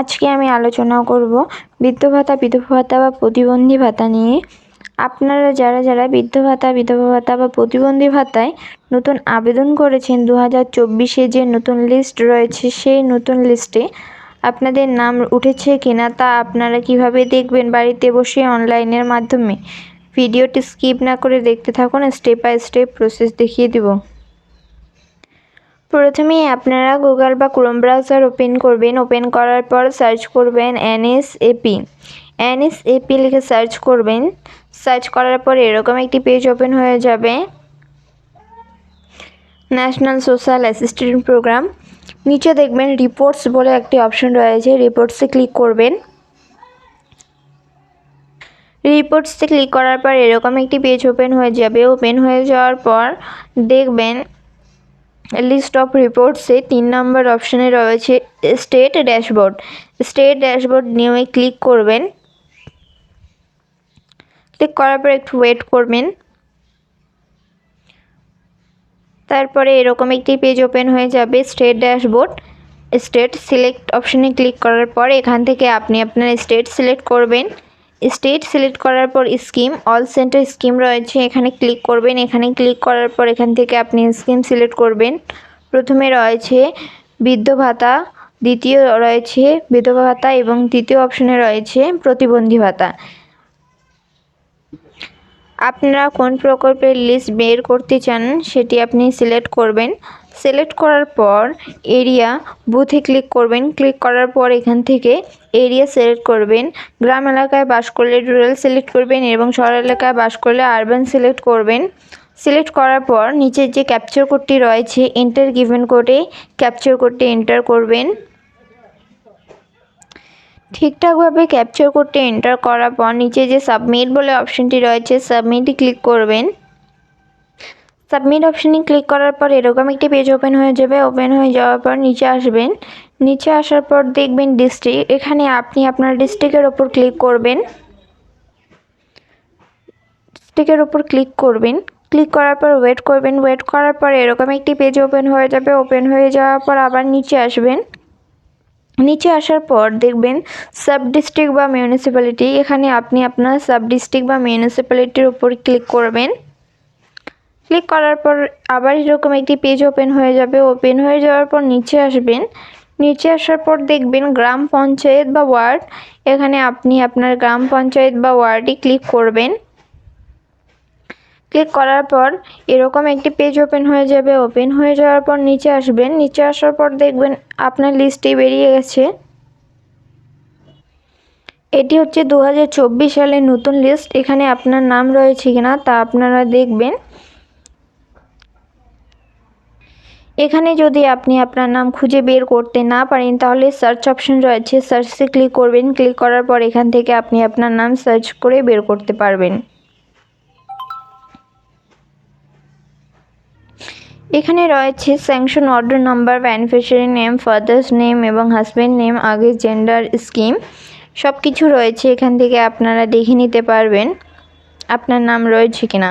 আজকে আমি আলোচনা করব বৃদ্ধ ভাতা, বিধবা ভাতা বা প্রতিবন্ধী ভাতা নিয়ে। আপনারা যারা যারা বৃদ্ধ ভাতা, বিধবা ভাতা বা প্রতিবন্ধী ভাতায় নতুন আবেদন করেছেন দু হাজার চব্বিশে যে নতুন লিস্ট রয়েছে, সেই নতুন লিস্টে আপনাদের নাম উঠেছে কিনা তা আপনারা কীভাবে দেখবেন? বাড়িতে বসে অনলাইনের মাধ্যমে ভিডিওটি স্কিপ না করে দেখতে থাকুন স্টেপ বাই স্টেপ প্রসেস দেখিয়ে দেব। প্রথমেই আপনারা গুগল বা ক্রোম ব্রাউজার ওপেন করবেন। ওপেন করার পর সার্চ করবেন এনএসএপি। এনএসএপি লিখে সার্চ করবেন। সার্চ করার পর এরকম একটি পেজ ওপেন হয়ে যাবে। National social assistant program. নিচে দেখবেন রিপোর্টস বলে একটি অপশন রয়েছে। রিপোর্টসে ক্লিক করবেন। রিপোর্টসে ক্লিক করার পর এরকম একটি পেজ ওপেন হয়ে যাবে। ওপেন হয়ে যাওয়ার পর দেখবেন লিস্ট অফ রিপোর্টসে তিন নম্বর অপশানে রয়েছে স্টেট ড্যাশবোর্ড স্টেট ড্যাশবোর্ড নিয়ে ক্লিক করবেন। ক্লিক করার পর একটু ওয়েট করবেন। তারপরে এরকম একটি পেজ ওপেন হয়ে যাবে স্টেট ড্যাশবোর্ড স্টেট সিলেক্ট অপশানে ক্লিক করার পর এখান থেকে আপনি আপনার স্টেট সিলেক্ট করবেন। স্টেট সিলেক্ট করার পর স্কিম অল সেন্টার স্কিম রয়েছে, এখানে ক্লিক করবেন। এখানে ক্লিক করার পর এখান থেকে আপনি স্কিম সিলেক্ট করবেন। প্রথমে রয়েছে বৃদ্ধ ভাতা, দ্বিতীয় রয়েছে বিধবা ভাতা এবং তৃতীয় অপশনে রয়েছে প্রতিবন্ধী ভাতা। আপনারা কোন প্রকল্পের লিস্ট বের করতে চান, সেটি আপনি সিলেক্ট করবেন। সিলেক্ট করার পর এরিয়া বুথে ক্লিক করবেন। ক্লিক করার পর এখান থেকে এরিয়া সিলেক্ট করবেন। গ্রাম এলাকায় বাস করলে রুরাল সিলেক্ট করবেন এবং শহর এলাকায় বাস করলে আরবান সিলেক্ট করবেন। সিলেক্ট করার পর নিচের যে ক্যাপচার কোডটি রয়েছে এন্টার গিভেন কোডে ক্যাপচার কোডটি এন্টার করবেন। ঠিকঠাকভাবে ক্যাপচার করতে এন্টার করার পর নিচে যে সাবমিট বলে অপশানটি রয়েছে সাবমিটে ক্লিক করবেন। সাবমিট অপশানে ক্লিক করার পর এরকম একটি পেজ ওপেন হয়ে যাবে। ওপেন হয়ে যাওয়ার পর নিচে আসবেন। নিচে আসার পর দেখবেন ডিস্ট্রিক্ট এখানে আপনি আপনার ডিস্ট্রিক্টের ওপর ক্লিক করবেন। ডিস্ট্রিক্টের ওপর ক্লিক করবেন। ক্লিক করার পর ওয়েট করবেন। ওয়েট করার পর এরকম একটি পেজ ওপেন হয়ে যাবে। ওপেন হয়ে যাওয়ার পর আবার নিচে আসবেন। নিচে আসার পর দেখবেন সাব ডিস্ট্রিক্ট বা মিউনিসিপ্যালিটি এখানে আপনি আপনার সাব ডিস্ট্রিক্ট বা মিউনিসিপ্যালিটির উপর ক্লিক করবেন। ক্লিক করার পর আবার এরকম একটি পেজ ওপেন হয়ে যাবে। ওপেন হয়ে যাওয়ার পর নিচে আসবেন। নিচে আসার পর দেখবেন গ্রাম পঞ্চায়েত বা ওয়ার্ড। এখানে আপনি আপনার গ্রাম পঞ্চায়েত বা ওয়ার্ডে ক্লিক করবেন। ক্লিক করার পর এরকম একটি পেজ ওপেন হয়ে যাবে। ওপেন হয়ে যাওয়ার পর নিচে আসবেন। নিচে আসার পর দেখবেন আপনার লিস্টটি বেরিয়ে গেছে। এটি হচ্ছে দু সালের নতুন লিস্ট এখানে আপনার নাম রয়েছে কিনা তা আপনারা দেখবেন। এখানে যদি আপনি আপনার নাম খুঁজে বের করতে না পারেন, তাহলে সার্চ অপশন রয়েছে। সার্চে ক্লিক করবেন। ক্লিক করার পর এখান থেকে আপনি আপনার নাম সার্চ করে বের করতে পারবেন। এখানে রয়েছে sanction order number beneficiary name father's name এবং হাজব্যান্ড নেম আগে জেন্ডার স্কিম সব কিছু রয়েছে। এখান থেকে আপনারা দেখে নিতে পারবেন আপনার নাম রয়েছে কিনা।